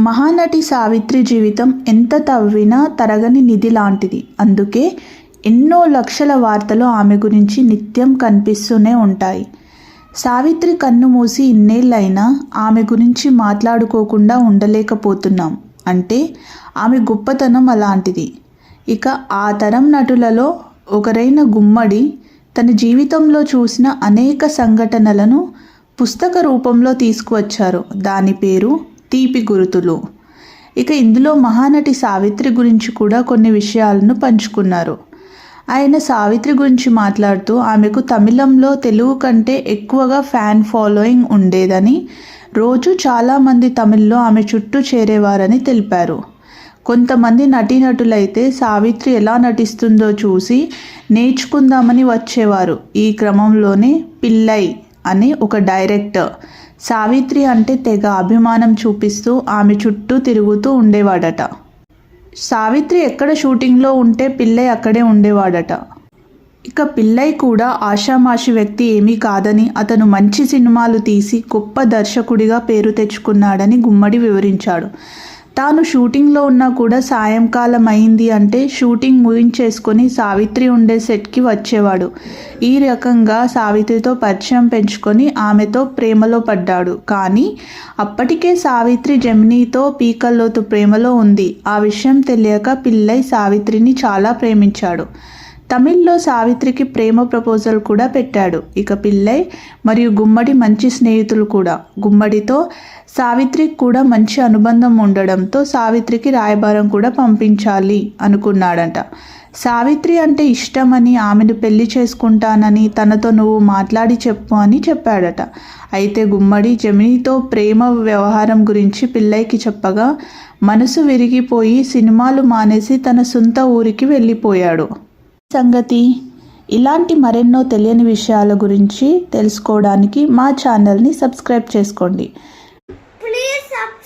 మహానటి సావిత్రి జీవితం ఎంత తవ్వినా తరగని నిధి లాంటిది. అందుకే ఎన్నో లక్షల వార్తలు ఆమె గురించి నిత్యం కనిపిస్తూనే ఉంటాయి. సావిత్రి కన్ను మూసి ఇన్నేళ్ళైనా ఆమె గురించి మాట్లాడుకోకుండా ఉండలేకపోతున్నాం. అంటే ఆమె గొప్పతనం అలాంటిది. ఇక ఆ తరం నటులలో ఒకరైన గుమ్మడి తన జీవితంలో చూసిన అనేక సంఘటనలను పుస్తక రూపంలో తీసుకువచ్చారు. దాని పేరు తీపి గురుతులు. ఇక ఇందులో మహానటి సావిత్రి గురించి కూడా కొన్ని విషయాలను పంచుకున్నారు. ఆయన సావిత్రి గురించి మాట్లాడుతూ ఆమెకు తమిళంలో తెలుగు కంటే ఎక్కువగా ఫ్యాన్ ఫాలోయింగ్ ఉండేదని రోజు చాలామంది తమిళ్ళో ఆమె చుట్టూ చేరేవారని తెలిపారు. కొంతమంది నటీనటులైతే సావిత్రి ఎలా నటిస్తుందో చూసి నేర్చుకుందామని వచ్చేవారు. ఈ క్రమంలోనే పిల్లై అని ఒక డైరెక్టర్ సావిత్రి అంటే తెగ అభిమానం చూపిస్తూ ఆమె చుట్టూ తిరుగుతూ ఉండేవాడట. సావిత్రి ఎక్కడ షూటింగ్లో ఉంటే పిల్లై అక్కడే ఉండేవాడట. ఇక పిల్లై కూడా ఆషామాషి వ్యక్తి ఏమీ కాదని అతను మంచి సినిమాలు తీసి గొప్ప దర్శకుడిగా పేరు తెచ్చుకున్నాడని గుమ్మడి వివరించాడు. తాను షూటింగ్లో ఉన్నా కూడా సాయంకాలం అయింది అంటే షూటింగ్ ముగించేసుకొని సావిత్రి ఉండే సెట్కి వచ్చేవాడు. ఈ రకంగా సావిత్రితో పరిచయం పెంచుకొని ఆమెతో ప్రేమలో పడ్డాడు. కానీ అప్పటికే సావిత్రి జమినీతో పీకల్లోతు ప్రేమలో ఉంది. ఆ విషయం తెలియక పిల్లై సావిత్రిని చాలా ప్రేమించాడు. తమిళ్ళో సావిత్రికి ప్రేమ ప్రపోజల్ కూడా పెట్టాడు. ఇక పిల్లై మరియు గుమ్మడి మంచి స్నేహితులు కూడా. గుమ్మడితో సావిత్రికి కూడా మంచి అనుబంధం ఉండడంతో సావిత్రికి రాయబారం కూడా పంపించాలి అనుకున్నాడంట. సావిత్రి అంటే ఇష్టమని ఆమెను పెళ్ళి చేసుకుంటానని తనతో నువ్వు మాట్లాడి చెప్పు అని చెప్పాడట. అయితే గుమ్మడి జమినీతో ప్రేమ వ్యవహారం గురించి పిల్లయ్యకి చెప్పగా మనసు విరిగిపోయి సినిమాలు మానేసి తన సొంత ఊరికి వెళ్ళిపోయాడు. సంగతి? ఇలాంటి మరెన్నో తెలియని విషయాల గురించి తెలుసుకోవడానికి మా ఛానల్ని సబ్స్క్రైబ్ చేసుకోండి. please subscribe.